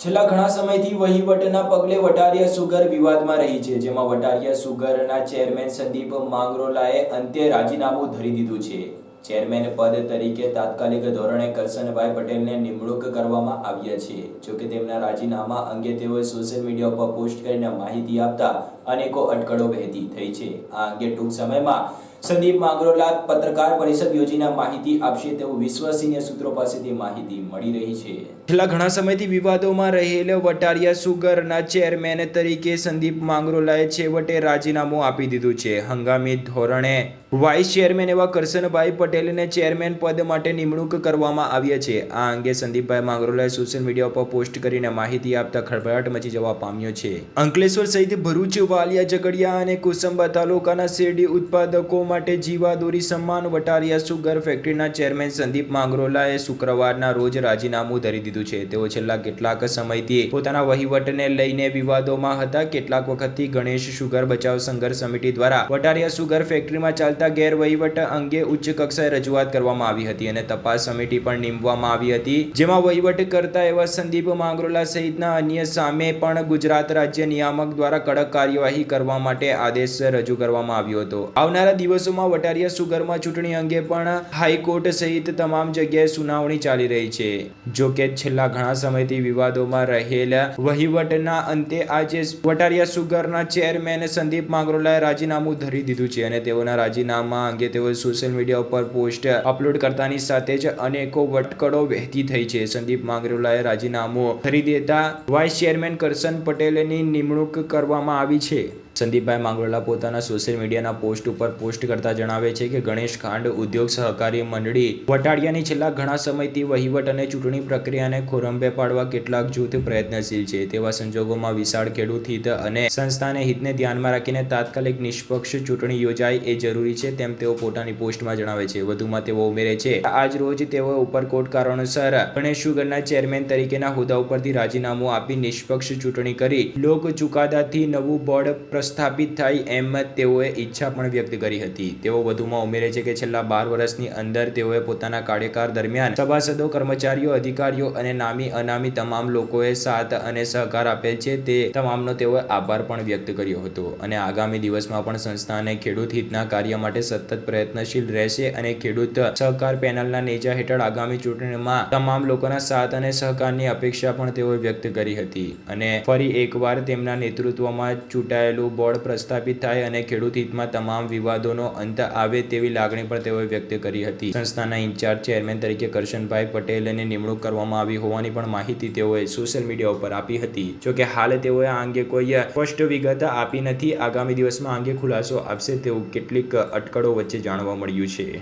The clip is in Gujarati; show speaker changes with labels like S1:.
S1: છેલ્લા ઘણા સમયથી વહીવટના પગલે વટારિયા સુગર વિવાદમાં રહી છે, જેમાં વટારિયા સુગરના ચેરમેન સંદીપ માંગરોલાએ અંતે રાજીનામું ધરી દીધું છે. ચેરમેન પદ તરીકે તાત્કાલિક ધોરણે કરશનભાઈ પટેલને નિમણૂક કરવામાં આવ્યા છે. જોકે તેમના રાજીનામા અંગે તેઓએ સોશિયલ મીડિયા ઉપર પોસ્ટ કરીને માહિતી આપતા અનેકો અટકળો વહેતી થઈ છે. આ અંગે ટૂંક સમયમાં સંદીપ માંગરોલા પત્રકાર પરિષદ યોજીના માહિતી આપશે તેવું વિશ્વસનીય સૂત્રો પાસેથી માહિતી મળી રહી છે. છેલ્લા ઘણા સમયથી વિવાદોમાં રહેલા વટારિયા સુગરના ચેરમેન તરીકે સંદીપ માંગરોલાએ છેવટે રાજીનામું આપી દીધું છે. હંગામી ધોરણે વાઇસ ચેરમેન એવા કરશનભાઈ પટેલને ચેરમેન પદ માટે નિમણૂક કરવામાં આવ્યા છે. આ અંગે સંદીપભાઈ માંગરોલાએ સોશિયલ મીડિયા પર પોસ્ટ કરીને માહિતી આપતા ખળભળાટ મચી જવા પામ્યો છે. અંકલેશ્વર સહિત ભરૂચ, વાલિયા, ઝઘડિયા અને કુસંબા તાલુકાના શેરડી ઉત્પાદકો માટે જીવાદોરી સન્માન, વટારિયા, સુગર ફેક્ટરીના ચેરમેન સંદીપ માંગરોલાએ શુક્રવારના રોજ રાજીનામું ધરી દીધું છે. તેઓ છેલ્લા કેટલાક સમયથી પોતાના વહીવટને લઈને વિવાદોમાં હતા. કેટલાક વખતથી ગણેશ સુગર બચાવ સંઘર્ષ સમિતિ દ્વારા વટારિયા સુગર ફેક્ટરીમાં ચાલતા ગેરવહીવટ અંગે ઉચ્ચ કક્ષાએ રજૂઆત કરવામાં આવી હતી અને તપાસ સમિતિ પણ નીમવામાં આવી હતી. જેમાં વહીવટ કરતા એવા સંદીપ માંગરોલા સહિતના અન્ય સામે પણ ગુજરાત રાજ્ય નિયામક દ્વારા કડક કાર્યવાહી કરવા માટે આદેશ રજૂ કરવામાં આવ્યો હતો. આવનારા દિવસોમાં વટારિયા સુગરમાં ચૂંટણી અંગે પણ હાઈકોર્ટ સહિત તમામ જગ્યાએ સુનાવણી ચાલી રહી છે. જો કે છેલ્લા ઘણા સમયથી વિવાદોમાં રહેલા વહીવટના અંતે આજે વટારિયા સુગરના ચેરમેન સંદીપ માંગરોલાએ રાજીનામું ધરી દીધું છે અને તેઓના રાજીનામા અંગે તેઓ સોશિયલ મીડિયા ઉપર પોસ્ટ અપલોડ કરતાની સાથે જ અનેકો વટકળો વહેતી થઈ છે. સંદીપ માંગરોલાએ રાજીનામું ધરી દેતા વાઇસ ચેરમેન કરશન પટેલની નિમણૂક કરવામાં આવી છે. સંદીપભાઈ માંગરોલા પોતાના સોશિયલ મીડિયાના પોસ્ટ ઉપર પોસ્ટ કરતા જણાવે છે કે ગણેશ ખાંડ ઉદ્યોગ સહકારી મંડળી વટાડિયાની છેલ્લા ઘણા સમયથી વહીવટ અને ચૂંટણી પ્રક્રિયાને ખોરંભે પાડવા કેટલાક જૂથ પ્રયત્નશીલ છે. તેવા સંજોગોમાં વિશાળ ખેડૂત હિત અને સંસ્થાને હિતને ધ્યાનમાં રાખીને તાત્કાલિક નિષ્પક્ષ ચૂંટણી યોજાય એ જરૂરી છે તેમ તેઓ પોતાની પોસ્ટમાં જણાવે છે. વધુમાં તેઓ ઉમેરે છે, આજ રોજ તેઓ ઉપરકોટ કારણોસર ગણેશ સુગરના ચેરમેન તરીકેના હોદ્દા ઉપરથી રાજીનામું આપી નિષ્પક્ષ ચૂંટણી કરી. લોક ચુકાદાથી નવું બોર્ડ પ્રસ્થાપિત થાય એમ તેઓએ ઈચ્છા પણ વ્યક્ત કરી હતી. તેઓ વધુમાં ઉમેરે છે કે છેલ્લા બાર વર્ષની અંદર તેઓએ પોતાના કાર્યકાળ દરમિયાન સભાસદો, કર્મચારીઓ, અધિકારીઓ અને નામી અનામી તમામ લોકોએ સાથ અને સહકાર આપેલ છે તે તમામનો તેઓએ આભાર પણ વ્યક્ત કર્યો હતો. અને આગામી દિવસમાં પણ સંસ્થાને ખેડૂત હિતના કાર્ય માટે સતત પ્રયત્નશીલ રહેશે અને ખેડૂત સહકાર પેનલના નેજા હેઠળ આગામી ચૂંટણીમાં તમામ લોકોના સાથ અને સહકારની અપેક્ષા પણ તેઓએ વ્યક્ત કરી હતી. અને ફરી એકવાર તેમના નેતૃત્વમાં ચૂંટાયેલું બોર્ડ પ્રસ્થાપિત થાય અને ખેડૂત હિતમાં તમામ વિવાદોનો અંત આવે તેવી લાગણી પણ તેઓએ વ્યક્ત કરી હતી. સંસ્થાના ઇન્ચાર્જ ચેરમેન તરીકે કરશનભાઈ પટેલની નિમણૂક કરવામાં આવી હોવાની પણ માહિતી તેઓએ સોશિયલ મીડિયા ઉપર આપી હતી. જોકે હાલ તેઓએ આ અંગે કોઈ સ્પષ્ટ વિગત આપી નથી. આગામી દિવસમાં અંગે ખુલાસો આપશે તેવું કેટલીક અટકળો વચ્ચે જાણવા મળ્યું છે.